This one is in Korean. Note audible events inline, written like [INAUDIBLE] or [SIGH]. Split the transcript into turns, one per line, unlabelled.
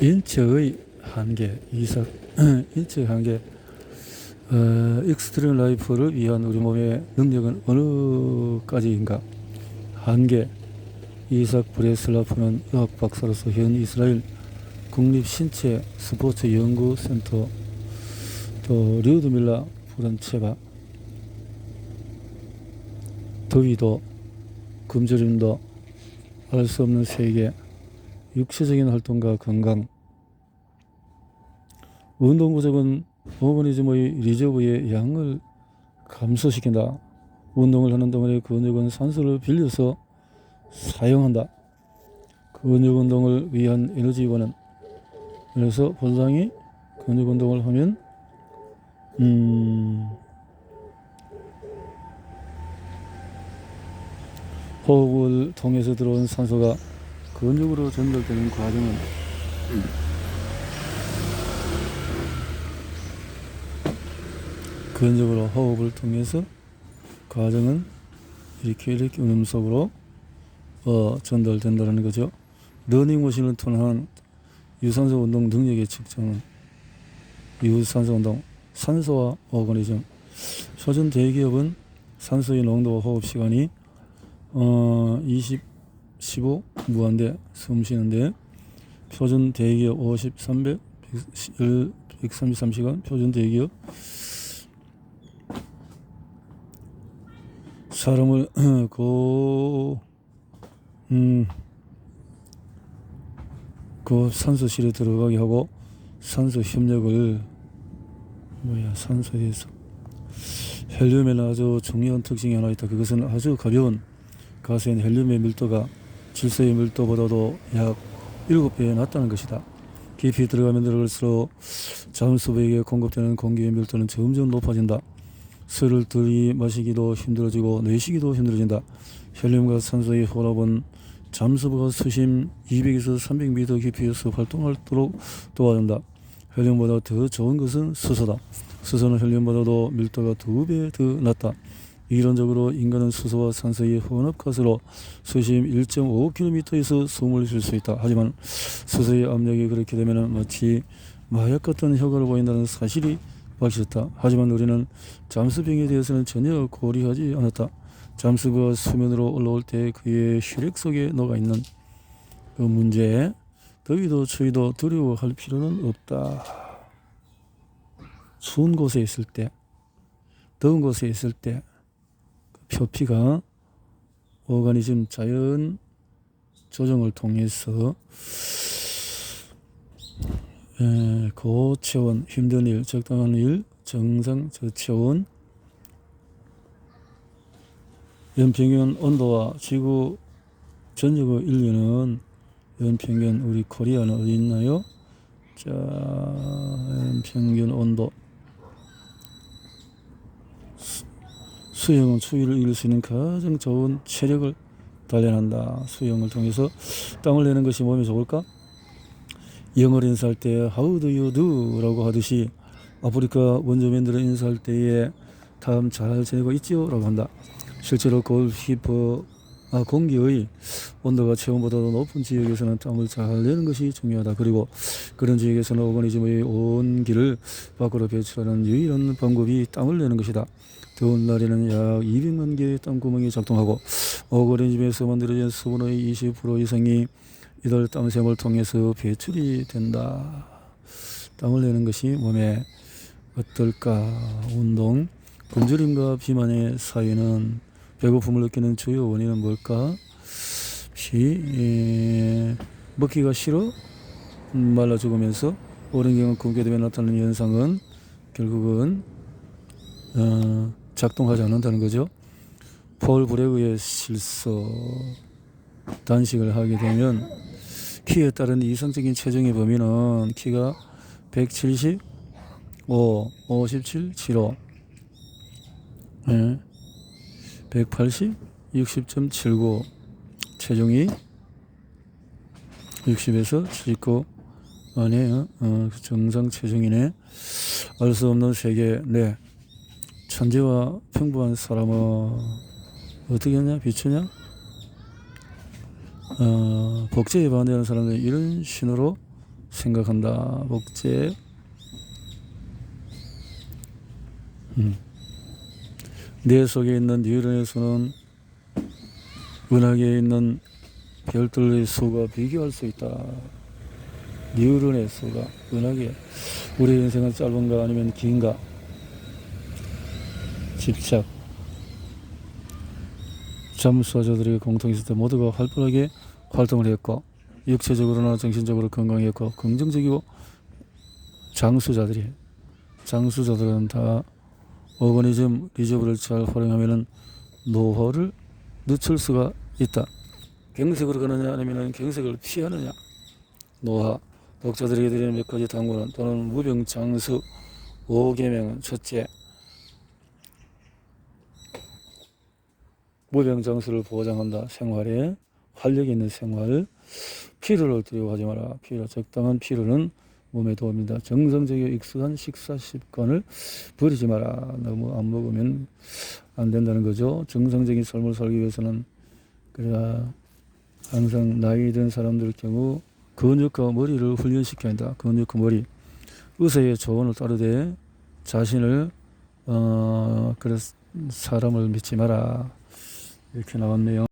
인체의 한계, 이삭, [CLEARS THROAT] 인체의 한계, 어, 익스트림 라이프를 위한 우리 몸의 능력은 어느까지인가? 한계, 이삭 브레슬라프는 의학 박사로서 현 이스라엘 국립신체 스포츠 연구센터 또 류드밀라 프란체바 더위도 금저림도 알 수 없는 세계 육체적인 활동과 건강 운동 부족은 오버니즘의 리저브의 양을 감소시킨다. 운동을 하는 동안에 근육은 산소를 빌려서 사용한다. 근육 운동을 위한 에너지원은 그래서 본상이 근육 운동을 하면 음 호흡을 통해서 들어온 산소가 근육으로 전달되는 과정은 근육으로 호흡을 통해서 과정은 이렇게 이렇게 음속으로 어, 전달된다는 거죠. 러닝머신을 통한 유산소 운동 능력의 측정은 유산소 운동, 산소와 오거니즘. 표준 대기업은 산소의 농도와 호흡 시간이 어, 20, 15 무한대 숨 쉬는데 표준 대기업 50, 300, 133시간 표준 대기업 사람을 [CLEARS THROAT] 그, 음, 그 산소실에 들어가게 하고 산소 협력을 뭐야 산소에 대해서 헬륨에는 아주 중요한 특징이 하나 있다. 그것은 아주 가벼운 가스인 헬륨의 밀도가 질소의 밀도보다도 약 7배 낮다는 것이다. 깊이 들어가면 들어갈수록 잠수부에게 공급되는 공기의 밀도는 점점 높아진다. 술을 들이마시기도 힘들어지고 내쉬기도 힘들어진다. 헬륨과 산소의 혼합은 잠수부가 수심 200에서 300m 깊이에서 활동하도록 도와준다. 헬륨보다 더 좋은 것은 수소다. 수소는 헬륨보다도 밀도가 두 배 더 낮다. 이론적으로 인간은 수소와 산소의 혼합 가스로 수심 1.5km에서 숨을 쉴 수 있다. 하지만 수소의 압력이 그렇게 되면 마치 마약 같은 효과를 보인다는 사실이 밝혀졌다. 하지만 우리는 잠수병에 대해서는 전혀 고려하지 않았다. 잠수부가 수면으로 올라올 때 그의 혈액 속에 녹아 있는 그 문제에 더위도 추위도 두려워할 필요는 없다. 추운 곳에 있을 때, 더운 곳에 있을 때그 표피가 오가니즘 자연 조정을 통해서 에, 고체온, 힘든 일, 적당한 일, 정상 저체온, 연평균 온도와 지구 전역의 인류는 연평균 우리 코리아는 어디 있나요? 자, 연평균 온도 수영은 추위를 이길 수 있는 가장 좋은 체력을 단련한다. 수영을 통해서 땀을 내는 것이 몸에 좋을까? 영어를 인사할 때 How do you do? 라고 하듯이 아프리카 원주민들을 인사할 때에 다음 잘 지내고 있지요? 라고 한다. 실제로 골키퍼 아, 공기의 온도가 체온보다도 높은 지역에서는 땀을 잘 내는 것이 중요하다. 그리고 그런 지역에서는 오가니즘의 온기를 밖으로 배출하는 유일한 방법이 땀을 내는 것이다. 더운 날에는 약 200만 개의 땀구멍이 작동하고 오가니즘에서 만들어진 수분의 20% 이상이 이들 땀샘을 통해서 배출이 된다. 땀을 내는 것이 몸에 어떨까? 운동, 굶주림과 비만의 사유는 배고픔을 느끼는 주요 원인은 뭘까? 피, 에, 먹기가 싫어? 음, 말라 죽으면서 오랜 경험 굶게 되면 나타나는 현상은 결국은 어, 작동하지 않는다는 거죠. 폴 브레그의 실수 단식을 하게 되면 키에 따른 이상적인 체중의 범위는 키가 175, 57, 75, 예, 180, 60.79, 체중이 60에서 79 아니에요. 어, 정상 체중이네. 알 수 없는 세계 네. 천재와 평범한 사람은 어떻게 하냐? 비추냐? 어, 복제에 반대하는 사람들 이런 신호로 생각한다. 복제. 음. 내 속에 있는 뉴런의 수는 은하계에 있는 별들의 수가 비교할 수 있다. 뉴런의 수가 은하계. 우리 인생은 짧은가 아니면 긴가? 집착. 잠수하자들의 공통이 있을 때 모두가 활발하게 활동을 했고 육체적으로나 정신적으로 건강했고 긍정적이고 장수자들이 장수자들은 다 오거니즘 리저브를 잘 활용하면은 노화를 늦출 수가 있다. 경색으로 가느냐 아니면 경색을 피하느냐. 노화 독자들에게 드리는 몇 가지 당부는 또는 무병장수 5계명은 첫째 무병장수를 보장한다. 생활에 활력 있는 생활 피로를 두려워하지 마라. 피로 적당한 피로는 몸에 도움이다. 정성적이고 익숙한 식사 습관을 버리지 마라. 너무 안 먹으면 안 된다는 거죠. 정상적인 삶을 살기 위해서는 그래야 항상 나이 든 사람들 경우 근육과 머리를 훈련시켜야 한다. 근육과 머리. 의사의 조언을 따르되 자신을 어 그래 사람을 믿지 마라. 이렇게 나왔네요.